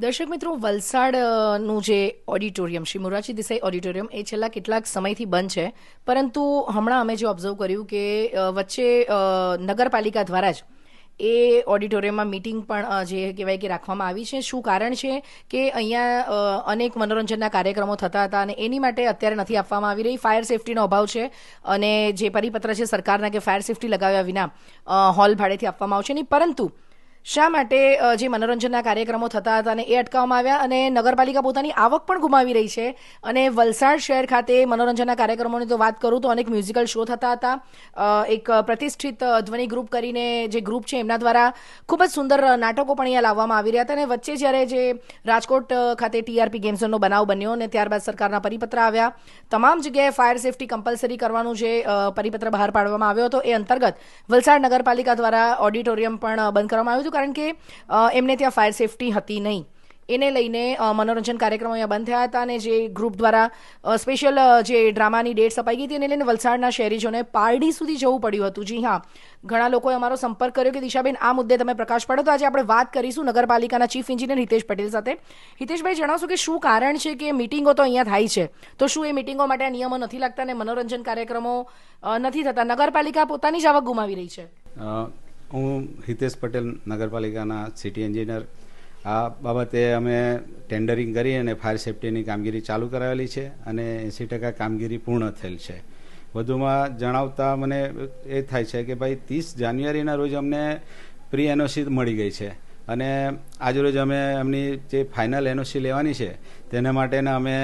દર્શક મિત્રો, વલસાડનું જે ઓડિટોરિયમ, શ્રી મોરારજી દેસાઈ ઓડિટોરિયમ, એ છેલ્લા કેટલાક સમયથી બંધ છે. પરંતુ હમણાં અમે જે ઓબ્ઝર્વ કર્યું કે વચ્ચે નગરપાલિકા દ્વારા જ એ ઓડિટોરિયમમાં મિટિંગ પણ જે કહેવાય કે રાખવામાં આવી છે. શું કારણ છે કે અહીંયા અનેક મનોરંજનના કાર્યક્રમો થતા હતા અને એની માટે અત્યારે નથી આપવામાં આવી રહી. ફાયર સેફટીનો અભાવ છે અને જે પરિપત્ર છે સરકારના કે ફાયર સેફટી લગાવ્યા વિના હોલ ભાડેથી આપવામાં આવશે નહીં. પરંતુ શા માટે જે મનોરંજનના કાર્યક્રમો થતા હતા અને એ અટકાવવામાં આવ્યા? અને નગરપાલિકા પોતાની આવક પણ ગુમાવી રહી છે. અને વલસાડ શહેર ખાતે મનોરંજનના કાર્યક્રમોની તો વાત કરું તો અનેક મ્યુઝિકલ શો થતા હતા. એક પ્રતિષ્ઠિત ધ્વનિ ગ્રુપ કરીને જે ગ્રુપ છે એમના દ્વારા ખૂબ જ સુંદર નાટકો પણ અહીંયા લાવવામાં આવી રહ્યા હતા. અને વચ્ચે જ્યારે જે રાજકોટ ખાતે ટીઆરપી ગેમ બનાવ બન્યો અને ત્યારબાદ સરકારના પરિપત્ર આવ્યા, તમામ જગ્યાએ ફાયર સેફટી કમ્પલસરી કરવાનું જે પરિપત્ર બહાર પાડવામાં આવ્યો હતો, એ અંતર્ગત વલસાડ નગરપાલિકા દ્વારા ઓડિટોરિયમ પણ બંધ કરવામાં આવ્યું હતું. કારણ કે એમને ત્યાં ફાયર સેફટી હતી નહીં. એને લઈને મનોરંજન કાર્યક્રમો અહીંયા બંધ થયા હતા અને જે ગ્રુપ દ્વારા સ્પેશિયલ જે ડ્રામાની ડેટ્સ અપાઈ ગઈ હતી, એને લઈને વલસાડના શહેરીજોને પારડી સુધી જવું પડ્યું હતું. જી હા, ઘણા લોકોએ અમારો સંપર્ક કર્યો કે, દિશાબેન, આ મુદ્દે તમે પ્રકાશ પાડો. તો આજે આપણે વાત કરીશું નગરપાલિકાના ચીફ એન્જિનિયર હિતેશ પટેલ સાથે. હિતેશભાઈ, જણાવશો કે શું કારણ છે કે મિટિંગો તો અહીંયા થાય છે? તો શું એ મિટિંગો માટે આ નિયમો નથી લાગતા અને મનોરંજન કાર્યક્રમો નથી થતા? નગરપાલિકા પોતાની જ આવક ગુમાવી રહી છે. હું હિતેશ પટેલ, નગરપાલિકાના સિટી એન્જિનિયર આ બાબતે અમે ટેન્ડરિંગ કરી અને ફાયર સેફટીની કામગીરી ચાલુ કરાવેલી છે અને એંસી ટકા કામગીરી પૂર્ણ થયેલ છે. વધુમાં જણાવતા મને એ થાય છે કે ભાઈ, ત્રીસ જાન્યુઆરીના રોજ અમને પ્રી એનઓસી મળી ગઈ છે અને આજરોજ અમે એમની જે ફાઇનલ એનઓસી લેવાની છે, તેના માટેના અમે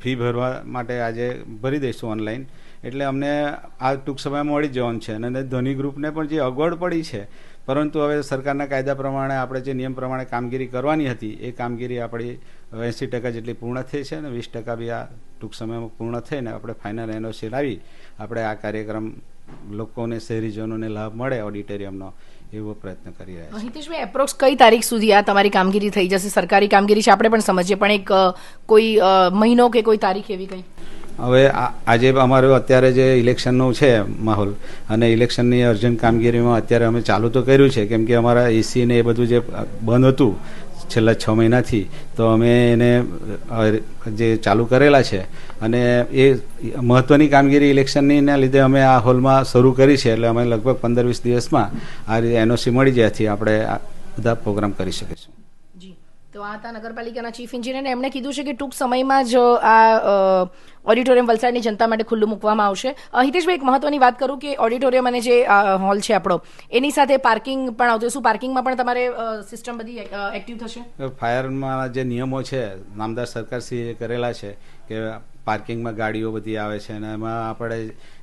ફી ભરવા માટે આજે ભરી દઈશું ઓનલાઈન એટલે અમને આ ટૂંક સમયમાં મળી જવાનું છે. અને ધોની ગ્રુપને પણ જે અગવડ પડી છે, પરંતુ હવે સરકારના કાયદા પ્રમાણે આપણે જે નિયમ પ્રમાણે કામગીરી કરવાની હતી, એ કામગીરી આપણી એંસી ટકા જેટલી પૂર્ણ થઈ છે અને વીસ ટકા બી આ ટૂંક સમયમાં પૂર્ણ થઈને આપણે ફાઇનલ એનઓસી લાવી, આપણે આ કાર્યક્રમ લોકોને, શહેરીજનોને લાભ મળે ઓડિટોરિયમનો એવો પ્રયત્ન કરી રહ્યા છે હિતેશભાઈ એપ્રોક્સ કઈ તારીખ સુધી આ તમારી કામગીરી થઈ જશે? સરકારી કામગીરી છે, આપણે પણ સમજીએ, પણ એક કોઈ મહિનો કે કોઈ તારીખ એવી કઈ? હવે આજે અમારું અત્યારે જે ઇલેક્શનનું છે માહોલ અને ઇલેક્શનની અર્જન્ટ કામગીરીમાં અત્યારે અમે ચાલુ તો કર્યું છે, કેમ કે અમારા એસી ને એ બધું જે બંધ હતું છેલ્લા છ મહિનાથી, તો અમે એને જે ચાલુ કરેલા છે અને એ મહત્વની કામગીરી ઇલેક્શનનીના લીધે અમે આ હોલમાં શરૂ કરી છે, એટલે અમે લગભગ પંદર વીસ દિવસમાં આ રીતે એનઓસી મળી જ્યાંથી આપણે બધા પ્રોગ્રામ કરી શકીશું. તો આ હતા નગરપાલિકાના ચીફ એન્જિનિયર એમણે કીધું છે કે ટૂંક સમયમાં જ આ ઓડિટોરિયમ વલસાડની જનતા માટે ખુલ્લું મૂકવામાં આવશે. હિતેશભાઈ, એક મહત્વની વાત કરું કે ઓડિટોરિયમ અને જે હોલ છે આપણો, એની સાથે પાર્કિંગ પણ આવતું શું પાર્કિંગમાં પણ તમારે સિસ્ટમ બધી એક્ટિવ થશે? ફાયરમાં જે નિયમો છે, નામદાર સરકારશ્રીએ કરેલા છે કે પાર્કિંગમાં ગાડીઓ બધી આવે છે અને એમાં આપણે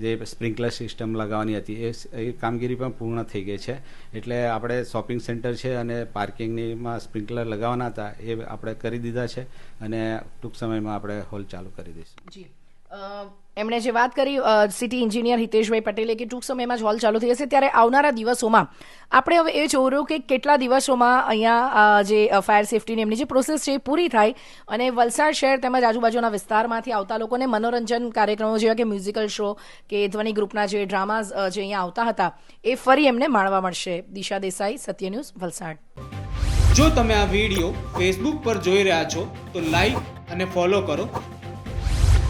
જે સ્પ્રિંકલર સિસ્ટમ લગાવવાની હતી, એ કામગીરી પણ પૂર્ણ થઈ ગઈ છે. એટલે આપણે શોપિંગ સેન્ટર છે અને પાર્કિંગનીમાં સ્પ્રિંકલર લગાવવાના હતા, એ આપણે કરી દીધા છે અને ટૂંક સમયમાં આપણે હોલ ચાલુ કરી દઈશું. જી. એમણે જે વાત કરી સિટી એન્જિનિયર હિતેશભાઈ પટેલે કે ટૂંક સમયમાં જ હોલ ચાલુ થઈ જશે, ત્યારે આવનારા દિવસોમાં આપણે હવે એ જોયું કે કેટલા દિવસોમાં અહીંયા જે ફાયર સેફટીની એમની જે પ્રોસેસ છે એ પૂરી થાય અને વલસાડ શહેર તેમજ આજુબાજુના વિસ્તારમાંથી આવતા લોકોને મનોરંજન કાર્યક્રમો જેવા કે મ્યુઝિકલ શો કે ધ્વનિ ગ્રુપના જે ડ્રામાઝ જે અહીંયા આવતા હતા, એ ફરી એમને માણવા મળશે. દિશા દેસાઈ, સત્ય ન્યૂઝ, વલસાડ. જો તમે આ વીડિયો ફેસબુક પર જોઈ રહ્યા છો, તો લાઈક અને ફોલો કરો.